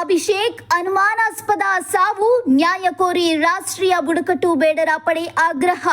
ಅಭಿಷೇಕ್ ಅನುಮಾನಾಸ್ಪದ ಸಾವು ನ್ಯಾಯ ಕೋರಿ ರಾಷ್ಟ್ರೀಯ ಬುಡಕಟ್ಟು ಬೇಡರ ಪಡೆ ಆಗ್ರಹ.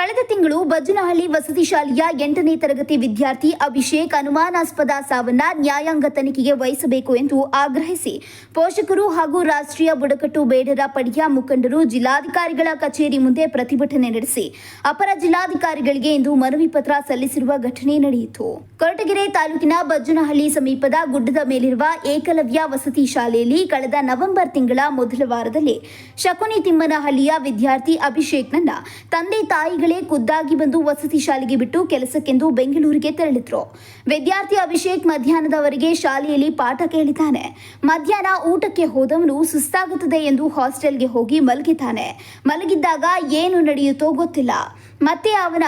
ಕಳೆದ ತಿಂಗಳು ಬಜ್ಜನಹಳ್ಳಿ ವಸತಿ ಶಾಲೆಯ ಎಂಟನೇ ತರಗತಿ ವಿದ್ಯಾರ್ಥಿ ಅಭಿಷೇಕ್ ಅನುಮಾನಾಸ್ಪದ ಸಾವನ್ನ ನ್ಯಾಯಾಂಗ ತನಿಖೆಗೆ ವಹಿಸಬೇಕು ಎಂದು ಆಗ್ರಹಿಸಿ ಪೋಷಕರು ಹಾಗೂ ರಾಷ್ಟ್ರೀಯ ಬುಡಕಟ್ಟು ಬೇಡರ ಪಡೆಯ ಮುಖಂಡರು ಜಿಲ್ಲಾಧಿಕಾರಿಗಳ ಕಚೇರಿ ಮುಂದೆ ಪ್ರತಿಭಟನೆ ನಡೆಸಿ ಅಪರ ಜಿಲ್ಲಾಧಿಕಾರಿಗಳಿಗೆ ಇಂದು ಮನವಿ ಪತ್ರ ಸಲ್ಲಿಸಿರುವ ಘಟನೆ ನಡೆಯಿತು. ಕೊರಟಗೆರೆ ತಾಲೂಕಿನ ಬಜ್ಜನಹಳ್ಳಿ ಸಮೀಪದ ಗುಡ್ಡದ ಮೇಲಿರುವ ಏಕಲವ್ಯ ವಸತಿ ಶಾಲೆಯಲ್ಲಿ ಕಳೆದ ನವೆಂಬರ್ ತಿಂಗಳ ಮೊದಲ ವಾರದಲ್ಲಿ ಶಕುನಿ ತಿಮ್ಮನಹಳ್ಳಿಯ ವಿದ್ಯಾರ್ಥಿ ಅಭಿಷೇಕ್ನನ್ನ ತಂದೆ ತಾಯಿಗಳೇ ಖುದ್ದಾಗಿ ಬಂದು ವಸತಿ ಶಾಲೆಗೆ ಬಿಟ್ಟು ಕೆಲಸಕ್ಕೆಂದು ಬೆಂಗಳೂರಿಗೆ ತೆರಳಿದ್ರು. ವಿದ್ಯಾರ್ಥಿ ಅಭಿಷೇಕ್ ಮಧ್ಯಾಹ್ನದವರೆಗೆ ಶಾಲೆಯಲ್ಲಿ ಪಾಠ ಕೇಳಿದ್ದಾನೆ. ಮಧ್ಯಾಹ್ನ ಊಟಕ್ಕೆ ಹೋದವನು ಸುಸ್ತಾಗುತ್ತದೆ ಎಂದು ಹಾಸ್ಟೆಲ್ಗೆ ಹೋಗಿ ಮಲಗಿದ್ದಾನೆ. ಮಲಗಿದ್ದಾಗ ಏನು ನಡೆಯುತ್ತೋ ಗೊತ್ತಿಲ್ಲ. ಮತ್ತೆ ಅವನ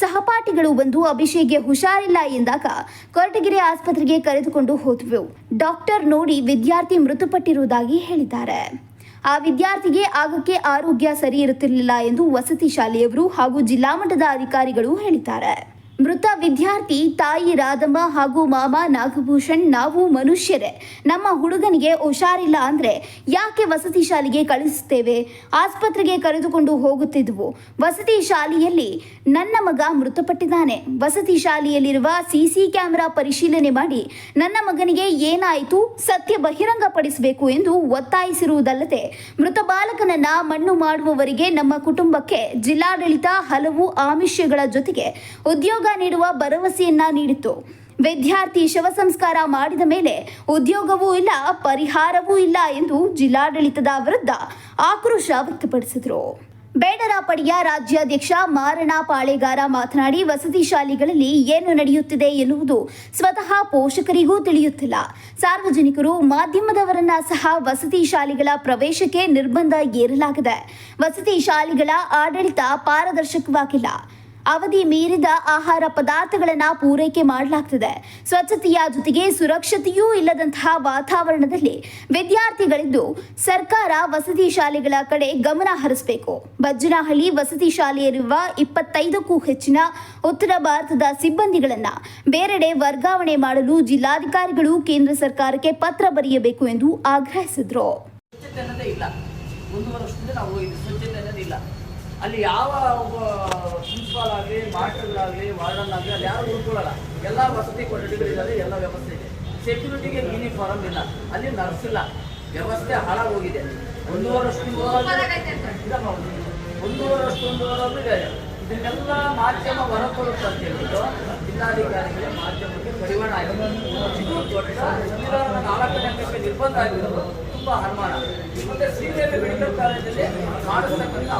ಸಹಪಾಠಿಗಳು ಬಂದು ಅಭಿಷೇಕ್ಗೆ ಹುಷಾರಿಲ್ಲ ಎಂದಾಗ ಕೊರಟಗೆರೆ ಆಸ್ಪತ್ರೆಗೆ ಕರೆದುಕೊಂಡು ಹೋದ್ವು. ಡಾಕ್ಟರ್ ನೋಡಿ ವಿದ್ಯಾರ್ಥಿ ಮೃತಪಟ್ಟಿರುವುದಾಗಿ ಹೇಳಿದ್ದಾರೆ. ಆ ವಿದ್ಯಾರ್ಥಿಗೆ ಆಗಕ್ಕೆ ಆರೋಗ್ಯ ಸರಿ ಇರುತ್ತಿರಲಿಲ್ಲ ಎಂದು ವಸತಿ ಶಾಲೆಯವರು ಹಾಗೂ ಜಿಲ್ಲಾ ಮಟ್ಟದ ಅಧಿಕಾರಿಗಳು ಹೇಳಿದ್ದಾರೆ. ಮೃತ ವಿದ್ಯಾರ್ಥಿ ತಾಯಿ ರಾಧಮ್ಮ ಹಾಗೂ ಮಾಮ ನಾಗಭೂಷಣ್, ನಾವು ಮನುಷ್ಯರೇ. ನಮ್ಮ ಹುಡುಗನಿಗೆ ಹುಷಾರಿಲ್ಲ ಅಂದ್ರೆ ಯಾಕೆ ವಸತಿ ಶಾಲೆಗೆ ಕಳಿಸುತ್ತೇವೆ ಆಸ್ಪತ್ರೆಗೆ ಕರೆದುಕೊಂಡು ಹೋಗುತ್ತಿದ್ವು. ವಸತಿ ಶಾಲೆಯಲ್ಲಿ ನನ್ನ ಮಗ ಮೃತಪಟ್ಟಿದ್ದಾನೆ. ವಸತಿ ಶಾಲೆಯಲ್ಲಿರುವ ಸಿಸಿ ಕ್ಯಾಮೆರಾ ಪರಿಶೀಲನೆ ಮಾಡಿ ನನ್ನ ಮಗನಿಗೆ ಏನಾಯಿತು, ಸತ್ಯ ಬಹಿರಂಗಪಡಿಸಬೇಕು ಎಂದು ಒತ್ತಾಯಿಸಿರುವುದಲ್ಲದೆ ಮೃತ ಬಾಲಕನನ್ನ ಮಣ್ಣು ಮಾಡುವವರಿಗೆ ನಮ್ಮ ಕುಟುಂಬಕ್ಕೆ ಜಿಲ್ಲಾಡಳಿತ ಹಲವು ಆಮಿಷಗಳ ಜೊತೆಗೆ ಉದ್ಯೋಗ ನೀಡುವ ಭರವಸೆಯನ್ನ ನೀಡಿತು ವಿದ್ಯಾರ್ಥಿ ಶವ ಸಂಸ್ಕಾರ ಮಾಡಿದ ಮೇಲೆ ಉದ್ಯೋಗವೂ ಇಲ್ಲ, ಪರಿಹಾರವೂ ಇಲ್ಲ ಎಂದು ಜಿಲ್ಲಾಡಳಿತದ ವಿರುದ್ಧ ಆಕ್ರೋಶ ವ್ಯಕ್ತಪಡಿಸಿದರು. ಬೇಡರ ಪಡೆಯ ರಾಜ್ಯಾಧ್ಯಕ್ಷ ಮಾರಣ ಪಾಳೆಗಾರ ಮಾತನಾಡಿ, ವಸತಿ ಶಾಲೆಗಳಲ್ಲಿ ಏನು ನಡೆಯುತ್ತಿದೆ ಎನ್ನುವುದು ಸ್ವತಃ ಪೋಷಕರಿಗೂ ತಿಳಿಯುತ್ತಿಲ್ಲ. ಸಾರ್ವಜನಿಕರು ಮಾಧ್ಯಮದವರನ್ನ ಸಹ ವಸತಿ ಶಾಲೆಗಳ ಪ್ರವೇಶಕ್ಕೆ ನಿರ್ಬಂಧ ಏರಲಾಗಿದೆ ವಸತಿ ಶಾಲೆಗಳ ಆಡಳಿತ ಪಾರದರ್ಶಕವಾಗಿಲ್ಲ. ಅವಧಿ ಮೀರಿದ ಆಹಾರ ಪದಾರ್ಥಗಳನ್ನು ಪೂರೈಕೆ ಮಾಡಲಾಗ್ತದೆ. ಸ್ವಚ್ಛತೆಯ ಜೊತೆಗೆ ಸುರಕ್ಷತೆಯೂ ಇಲ್ಲದಂತಹ ವಾತಾವರಣದಲ್ಲಿ ವಿದ್ಯಾರ್ಥಿಗಳಿದ್ದು ಸರ್ಕಾರ ವಸತಿ ಶಾಲೆಗಳ ಕಡೆ ಗಮನ ಹರಿಸಬೇಕು. ಬಜ್ಜನಹಳ್ಳಿ ವಸತಿ ಶಾಲೆಯಲ್ಲಿರುವ ಇಪ್ಪತ್ತೈದಕ್ಕೂ ಹೆಚ್ಚಿನ ಉತ್ತರ ಭಾರತದ ಸಿಬ್ಬಂದಿಗಳನ್ನ ಬೇರೆಡೆ ವರ್ಗಾವಣೆ ಮಾಡಲು ಜಿಲ್ಲಾಧಿಕಾರಿಗಳು ಕೇಂದ್ರ ಸರ್ಕಾರಕ್ಕೆ ಪತ್ರ ಬರೆಯಬೇಕು ಎಂದು ಆಗ್ರಹಿಸಿದರು. ಅಲ್ಲಿ ಯಾವ ಪ್ರಿನ್ಸಿಪಾಲ್ ಆಗಲಿ ಮಾಸ್ಟರ್ಗಳಾಗಲಿ ವಾರ್ಡನ್ ಆಗಲಿ ಅಲ್ಲಿ ಯಾರು ಉಳ್ಕೊಳ್ಳಲ್ಲ ಎಲ್ಲ ವಸತಿ ಕೊಠಡಿಗಳಿದ್ದಾರೆ ಎಲ್ಲ ವ್ಯವಸ್ಥೆ ಇದೆ. ಸೆಕ್ಯೂರಿಟಿಗೆ ಯೂನಿಫಾರ್ಮ್ ಇಲ್ಲ. ಅಲ್ಲಿ ನರ್ಸ್ ಇಲ್ಲ. ವ್ಯವಸ್ಥೆ ಹಾಳಾಗೋಗಿದೆ. ಒಂದೂವರೆ ವರ್ಷದಿಂದ ಇದಮ್ಮ ಒಂದು. ಒಂದೂವರೆ ಇದೆ ಇದನ್ನೆಲ್ಲ ಮಾಧ್ಯಮ ಹೊರಕೊಳ್ಳುತ್ತೆ ಅಂತ ಹೇಳ್ಬಿಟ್ಟು ಜಿಲ್ಲಾಧಿಕಾರಿಗಳಿಗೆ ಮಾಧ್ಯಮಕ್ಕೆ ಪರಿವಾರ ಆಗಿದೆ. ಇದು ದೊಡ್ಡ ನಾಲ್ಕು ಅಂಗಕ್ಕೆ ನಿರ್ಬಂಧ ಆಗಿರೋದು. ತುಂಬಾ ಅನುಮಾನ. ಮತ್ತೆ ಶ್ರೀದೇವಿ ಮೆಡಿಕಲ್ ಕಾಲೇಜಲ್ಲಿ ಮಾಡಿಸ್ತಕ್ಕಂಥ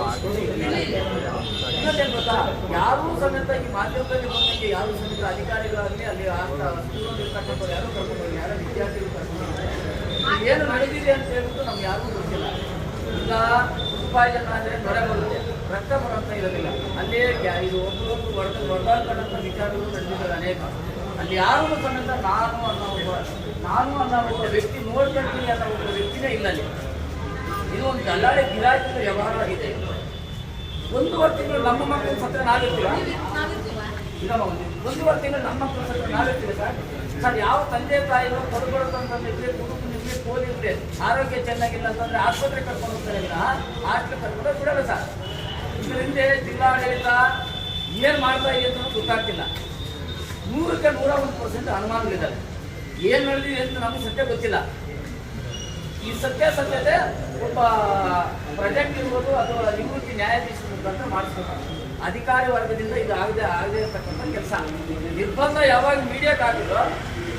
ಇನ್ನೊಂದೇನು ಯಾರೂ ಸಮೇತ ಈ ಮಾಧ್ಯಮದಲ್ಲಿ ಬಂದಂಗೆ ಯಾರು ಸಮೇತ ಅಧಿಕಾರಿಗಳಾಗಲಿ ಅಲ್ಲಿ ಸ್ಕೂಲಲ್ಲಿ ಇರ್ತಕ್ಕಂಥವ್ರು ಯಾರು ಕರ್ಕೊಂಡು ಯಾರೋ ವಿದ್ಯಾರ್ಥಿಗಳು ಕರ್ಕೊಂಡು ಏನು ನಡೆದಿದೆ ಅಂತ ಹೇಳ್ಬಿಟ್ಟು ನಮ್ಗೆ ಯಾರಿಗೂ ಗೊತ್ತಿಲ್ಲ. ಈಗ ರೂಪಾಯಿ ಜನ ಅಂದರೆ ನೊರೆ ಬರುತ್ತೆ. ರಕ್ತ ಬರೋಂತ ಇರೋದಿಲ್ಲ. ಅಲ್ಲೇ ಇದು ಒಬ್ಬರೊಬ್ಬರು ಹೊಡೆದು ಹೊಡೆದಾಡ್ಕೊಂಡಂಥ ವಿಚಾರಗಳು ನಡೆದಿದ್ದಾರೆ ಅನೇಕ. ಅಲ್ಲಿ ಯಾರು ಸಮೇತ ನಾನು ಅನ್ನೋ ಒಬ್ಬ ನಾನು ಅನ್ನೋ ಒಬ್ಬ ವ್ಯಕ್ತಿ ನೋಡ್ಕೊಳ್ತೀನಿ ಅನ್ನೋ ಒಬ್ಬ ವ್ಯಕ್ತಿನೇ ಇಲ್ಲ ಅಲ್ಲಿ ಇದು ಒಂದು ದಲ್ಲಾಳಿ ಗಿರಾಕಿ ವ್ಯವಹಾರ ಆಗಿದೆ. ಒಂದೂವರೆ ತಿಂಗಳು ನಮ್ಮ ಮಕ್ಕಳ ಸತ್ರ ನಾವಿರ್ತೀವ ಒಂದೂವರೆ ತಿಂಗಳು ನಮ್ಮ ಮಕ್ಕಳು ಸತ್ರ ಸರ್? ಸರ್, ಯಾವ ತಂದೆ ತಾಯಿಗಳು ಕೊಡ್ಕೊಡೋದಂತಂದಿದ್ರೆ ಕುಟುಂಬನಿದ್ರೆ ಕೋಲಿದ್ರೆ ಆರೋಗ್ಯ ಚೆನ್ನಾಗಿಲ್ಲ ಅಂತಂದ್ರೆ ಆಸ್ಪತ್ರೆ ಕರ್ಕೊಂಡು ಹೋಗ್ತಾರೆ ಇಲ್ಲ ಆಸ್ಪತ್ರೆ ಕರ್ಕೊಂಡು ಬಿಡಲ್ಲ ಸರ್. ಇದರಿಂದ ಜಿಲ್ಲಾಡಳಿತ ಏನು ಮಾಡ್ತಾ ಇದೆ ಅಂತ ಗೊತ್ತಾಗ್ತಿಲ್ಲ. ನೂರಕ್ಕೆ ನೂರ ಒಂದು ಪರ್ಸೆಂಟ್ ಅನುಮಾನಗಳಿದ್ದಾರೆ ಏನು ನಡೆದಿದೆ ಅಂತ ನಮಗೆ ಸತ್ಯ ಗೊತ್ತಿಲ್ಲ ಈ ಸತ್ಯ ಸತ್ಯತೆ ಒಬ್ಬ ಪ್ರಾಜೆಕ್ಟ್ ಇರ್ಬೋದು ಅಥವಾ ನಿವೃತ್ತಿ ನ್ಯಾಯಾಧೀಶ ಮುಖಾಂತರ ಮಾಡಿಸ್ಬೇಕು ಅಧಿಕಾರಿ ವರ್ಗದಿಂದ ಇದು ಆಗದೆ ಆಗದೆ ಇರತಕ್ಕಂಥ ಕೆಲಸ ನಿರ್ಬಂಧ ಯಾವಾಗ ಮೀಡಿಯಾಕ್ಕೆ ಆಗಿದ್ರು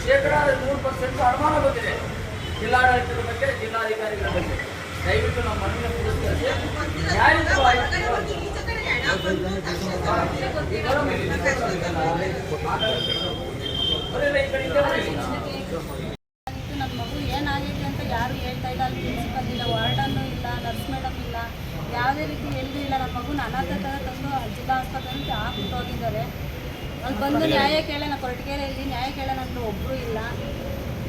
ಶೇಕಡ ನೂರು ಪರ್ಸೆಂಟ್ ಅನುಮಾನ ಬಂದಿದೆ ಜಿಲ್ಲಾಡಳಿತದ ಬಗ್ಗೆ ಜಿಲ್ಲಾಧಿಕಾರಿಗಳ ಬಗ್ಗೆ ದಯವಿಟ್ಟು ನಮ್ಮ ಮನೆಯ ಪುರಸ್ಕರಿಸಿ ನ್ಯಾಯಯುತವಾಗಿ ನನ್ನ ಮಗು ಏನಾಗಿದೆ ಅಂತ ಯಾರು ಹೇಳ್ತಾ ಇಲ್ಲ. ಅಲ್ಲಿ ಪ್ರಿನ್ಸಿಪಲ್ ಇಲ್ಲ ವಾರ್ಡನ್ನು ಇಲ್ಲ ನರ್ಸ್ ಮೇಡಮ್ ಇಲ್ಲ. ಯಾವುದೇ ರೀತಿ ಎಲ್ಲೂ ಇಲ್ಲ. ನನ್ನ ಮಗುನ ಅನಾಥ ಥರ ತಂದು ಜಿಲ್ಲಾ ಆಸ್ಪತ್ರೆಗೆ ಹಾಕ್ಬಿಟ್ಟು ಹೋಗಿದ್ದಾರೆ ಅಲ್ಲಿ ಬಂದು ನ್ಯಾಯ ಕೇಳೋಣ ಕೊರಟಗೆರೆಯಲ್ಲಿ ನ್ಯಾಯ ಕೇಳೋಣ ಅಂತ ಒಬ್ಬರು ಇಲ್ಲ.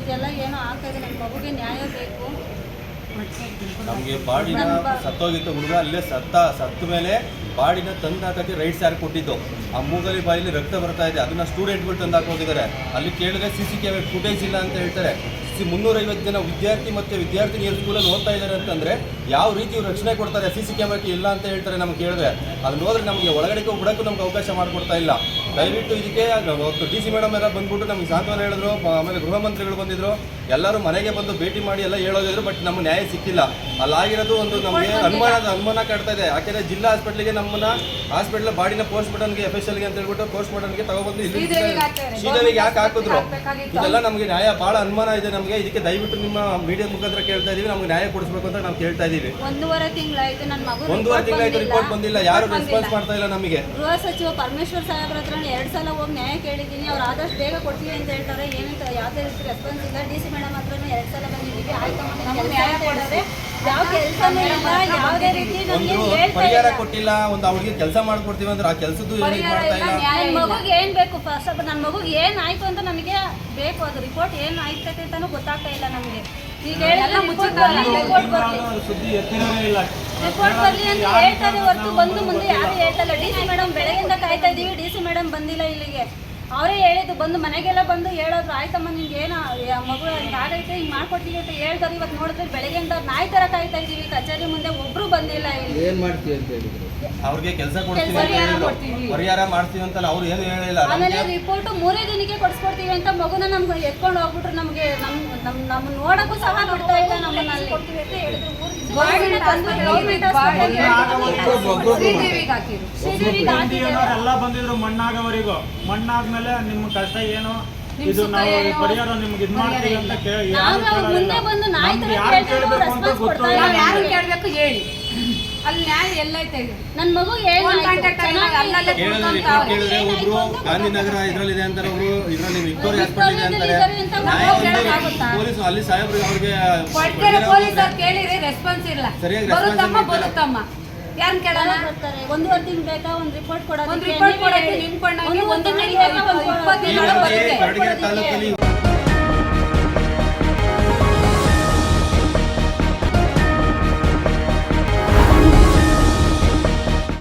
ಇದೆಲ್ಲ ಏನೋ ಆಗ್ತಾ ಇದೆ. ನನ್ನ ಮಗುಗೆ ನ್ಯಾಯ ಬೇಕು. ನಮಗೆ ಬಾಡಿನ ಸತ್ತೋಗಿತ್ತು ಹುಡುಗ, ಅಲ್ಲೇ ಸತ್ತ ಸತ್ತ ಮೇಲೆ ಬಾಡಿನ ತಂದು ಹಾಕೋಕ್ಕೆ ರೈಟ್ ಸ್ಯಾರ್ ಕೊಟ್ಟಿದ್ದು. ಆ ಮೂಗಲಿ ಬಾಯಲ್ಲಿ ರಕ್ತ ಬರ್ತಾ ಇದೆ. ಅದನ್ನ ಸ್ಟೂಡೆಂಟ್ಗಳು ತಂದು ಹಾಕಿ ಹೋಗಿದ್ದಾರೆ ಅಲ್ಲಿ ಕೇಳಿದ್ರೆ ಸಿ ಸಿ ಕ್ಯಾಮೆರಾ ಫುಟೇಜ್ ಇಲ್ಲ ಅಂತ ಹೇಳ್ತಾರೆ. ಸಿ ಮುನ್ನೂರೈವತ್ತು ಜನ ವಿದ್ಯಾರ್ಥಿ ಮತ್ತು ವಿದ್ಯಾರ್ಥಿನಿಯರು ಸ್ಕೂಲಲ್ಲಿ ಓದ್ತಾ ಇದ್ದಾರೆ ಅಂತಂದರೆ ಯಾವ ರೀತಿ ರಕ್ಷಣೆ ಕೊಡ್ತಾರೆ ಸಿ ಸಿ ಕ್ಯಾಮ್ರಾಕ್ಕೆ ಇಲ್ಲ ಅಂತ ಹೇಳ್ತಾರೆ ನಮ್ಗೆ ಕೇಳಿದ್ರೆ. ಅದನ್ನ ಹೋದ್ರೆ ನಮಗೆ ಒಳಗಡೆಗೂ ಬಿಡೋಕ್ಕೂ ನಮ್ಗೆ ಅವಕಾಶ ಮಾಡಿಕೊಡ್ತಾ ಇಲ್ಲ. ದಯವಿಟ್ಟು ಇದಕ್ಕೆ ಡಿ ಸಿ ಮೇಡಮ್ ಎಲ್ಲ ಬಂದ್ಬಿಟ್ಟು ನಮ್ಗೆ ಸಾಂತ್ವನ ಹೇಳಿದ್ರು ಆಮೇಲೆ ಗೃಹ ಮಂತ್ರಿಗಳು ಬಂದಿದ್ರು. ಎಲ್ಲರೂ ಮನೆಗೆ ಬಂದು ಭೇಟಿ ಮಾಡಿ ಎಲ್ಲ ಹೇಳೋದಿದ್ರು ಬಟ್ ನಮ್ಗೆ ನ್ಯಾಯ ಸಿಕ್ಕಿಲ್ಲ. ಅಲ್ಲಾಗಿರೋದು ಒಂದು ನಮಗೆ ಅನುಮಾನದ ಅನುಮಾನ ಕಾಡ್ತಾ ಇದೆ. ಯಾಕೆಂದರೆ ಜಿಲ್ಲಾ ಹಾಸ್ಪಿಟ್ಲಿಗೆ ನಮ್ಮನ್ನ ಹಾಸ್ಪಿಟ್ಲ್ ಬಾಡಿನ ಪೋಸ್ಟ್ ಮಾರ್ಟಮ್ಗೆ ಎಫ್ ಎಸ್ ಎಲ್ಗೆ ಅಂತ ಹೇಳ್ಬಿಟ್ಟು ಪೋಸ್ಟ್ ಮಾರ್ಟಮ್ಗೆ ತಗೊಬಂದು ಇಲ್ಲಿ ಶ್ರೀದೇವಿಗೆ ಯಾಕೆ ಹಾಕಿದ್ರು? ಇದೆಲ್ಲ ನಮಗೆ ನ್ಯಾಯ ಭಾಳ ಅನುಮಾನ ಇದೆ ನಮಗೆ. ಇದಕ್ಕೆ ದಯವಿಟ್ಟು ನಿಮ್ಮ ಮೀಡಿಯಾ ಮುಖಾಂತರ ಕೇಳ್ತಾ ಇದೀವಿ. ನಮ್ಗೆ ನ್ಯಾಯ ಕೊಡಿಸ್ಬೇಕು ಅಂತ ನಾವು ಕೇಳ್ತಾ ಇದೀವಿ. ಒಂದೂವರೆ ತಿಂಗಳಾಯ್ತು. ರಿಪೋರ್ಟ್ ಬಂದಿಲ್ಲ. ಯಾರು ರೆಸ್ಪಾನ್ಸ್ ಮಾಡ್ತಾ ಇಲ್ಲ ನಮಗೆ. ಗೃಹ ಸಚಿವ ಪರಮೇಶ್ವರ್ ಸಾಹೇಬ್ರ ಹತ್ರ ಎರಡು ಸಲ ಹೋಗಿ ನ್ಯಾಯ ಕೇಳಿದ್ದೀನಿ ಅವ್ರು ಆದಷ್ಟು ಬೇಗ ಕೊಡ್ತೀವಿ ಅಂತ ಹೇಳ್ತಾರೆ. ಏನಂತ ಯಾವುದೇ ರೀತಿ ರೆಸ್ಪಾನ್ಸ್ ಇಲ್ಲ. ಡಿ ಸಿ ಮೇಡಮ್ ಹತ್ರ ಎರಡು ಸಲ ಬಂದಿದ್ದೀವಿ. ಆಯ್ತು ನಮ್ಗೆ ನ್ಯಾಯ ಕೊಡೋದೆ ಯಾವ ಕೆಲಸನೂ ಇಲ್ಲ. ಯಾವುದೇ ರೀತಿ ನಮಗೆ ಹೇಳ್ತಾ ಪರಿಹಾರ ಕೊಟ್ಟಿಲ್ಲ ಒಂದು ಅವ್ರಿಗೆ ಕೆಲಸ ಮಾಡ್ಕೊಡ್ತೀವಿ ಅಂದ್ರೆ ಆ ಕೆಲಸದ್ದು ಏನು ಮಾಡ್ತಾ ಇಲ್ಲ. ನನ್ನ ಮಗುಗೆ ಏನ್ ಬೇಕು ಫಸ್ಟ್ ಆಫ್ ನನ್ನ ಮಗುಗೆ ಏನು ಆಯ್ತು ಅಂತ ನಮಗೆ ಬೇಕು. ಅದು ರಿಪೋರ್ಟ್ ಏನ್ ಆಯ್ತೈತೆ ಅಂತಾನು ಗೊತ್ತಾಗ್ತಾ ಇಲ್ಲ ನಮಗೆ. ಸುದ್ದಿ ಎತ್ತಿರೋದೇ ಇಲ್ಲ. ರಿಪೋರ್ಟ್ ಬರ್ಲಿ ಅಂತ ಹೇಳ್ತಾರೆ ಹೊರತು ಬಂದು ಮುಂದೆ ಯಾರು ಹೇಳ್ತಲ್ಲ ಡಿ ಸಿ ಮೇಡಮ್ ಬೆಳಗಿಂದ ಕಾಯ್ತಾ ಇದೀವಿ ಡಿ ಸಿ ಮೇಡಮ್ ಬಂದಿಲ್ಲ ಇಲ್ಲಿಗೆ. ಅವರೇ ಹೇಳಿದ್ದು ಬಂದು ಮನೆಗೆಲ್ಲ ಬಂದು ಹೇಳೋದು ಆಯ್ತಮ್ಮ ನಿಂಗೆ ಏನು ಮಗು ಹಿಂಗಾಗೈತೆ ಹಿಂಗೆ ಮಾಡ್ಕೊಡ್ತೀವಿ ಅಂತ ಹೇಳ್ತಾರೆ. ಇವತ್ತು ನೋಡಿದ್ರೆ ಬೆಳಗ್ಗೆಯಿಂದ ನಾಯಿ ತರ ಕಾಯ್ತಾ ಇದ್ದೀವಿ ಕಚೇರಿ ಮುಂದೆ ಒಬ್ರು ಬಂದಿಲ್ಲ ಇಲ್ಲಿ. ಏನ್ ಮಾಡ್ತೀವಿ ಅಂತ ಹೇಳಿದ್ರು? ಅವ್ರಿಗೆ ಕೆಲಸ ಕೊಡ್ತೀವಿ ಅಂತ ಪರಿಹಾರ ಮಾಡ್ತೀವಿ ಅಂತಲ್ಲ ಅವ್ರು ಏನು ಹೇಳಿಲ್ಲ. ಆಮೇಲೆ ರಿಪೋರ್ಟ್ ಮೂರೇ ದಿನಕ್ಕೆ ಕೊಡಿಸ್ಕೊಡ್ತೀವಿ ಅಂತ ಮಗುನ ನಮ್ಗೆ ಎತ್ಕೊಂಡು ಹೋಗ್ಬಿಟ್ರು ನಮಗೆ. ನಮ್ ನಮ್ ನಮ್ಮ ನೋಡಕ್ಕೂ ಸಹ ಬಿಡ್ತಾ ಇಲ್ಲ ನಮ್ಮನ್ನ ಅಲ್ಲಿ. ಶ್ರೀದೇವಿಗೆ ಹಾಕಿದ್ರು. ಎಲ್ಲ ಬಂದಿದ್ರು ಮಣ್ಣಾಗವರೆಗೂ. ಮಣ್ಣಾದ್ಮೇಲೆ ನಿಮ್ಮ ಕಷ್ಟ ಏನು? ಇದು ನಾವು ಪರಿಹಾರ ನಿಮ್ಗೆ ಇದು ಮಾಡ್ತೀವಿ ಅಂತ ಕೇಳಿ ಯಾರು ನಾವು ಅವ್ರ ಮುಂದೆ ಬಂದು ನಾಯಿ ತರ ಕೇಳ್ತಿದ್ರು ರೆಸ್ಪಾನ್ಸ್ ಕೊಡ್ತಾ ಇಲ್ಲ. ಯಾರು ಕೇಳಬೇಕು ಹೇಳಿ. ಅಲ್ಲಿ ನ್ಯಾಯ ಎಲ್ಲೈತೆ ಇದು? ನನ್ನ ಮಗು ಕೇಳಿದ್ರೆ ಒಬ್ರು ಗಾಂಧಿನಗರ ಇದ್ರಲ್ಲಿದೆ ಅಂತಾರೆ ಒಬ್ರು ಇದ್ರಲ್ಲಿ ವಿಕ್ಟೋರಿಯಾ ಹಾಸ್ಪಿಟಲ್ ಇದೆ ಅಂತಾರೆ ಅಂತ? ಪೊಲೀಸ್ ಅಲ್ಲಿ ಸಾಹೇಬ್ರಿಗೆ ಅವ್ರಿಗೆ ರೆಸ್ಪಾನ್ಸ್ ಇಲ್ಲ. ಸರಿಯಾಗಿ ರೆಸ್ಪಾನ್ಸ್ ಯಾರನ್ನ ಕೇಳೋಣ ಬರ್ತಾರೆ ಒಂದೂವರೆ ಬೇಕಾ ಒಂದು ರಿಪೋರ್ಟ್ ಕೊಡೋದು ಒಂದು ರಿಪೋರ್ಟ್ ಕೊಡೋಕೆ. ನಿಂತ್ಕೊಂಡಂಗೆ ಒಂದು ಒಂದು ತಿಂಗಳಿಗೆ ಒಂದು ಇಪ್ಪತ್ತು ದಿನ ಬರುತ್ತೆ.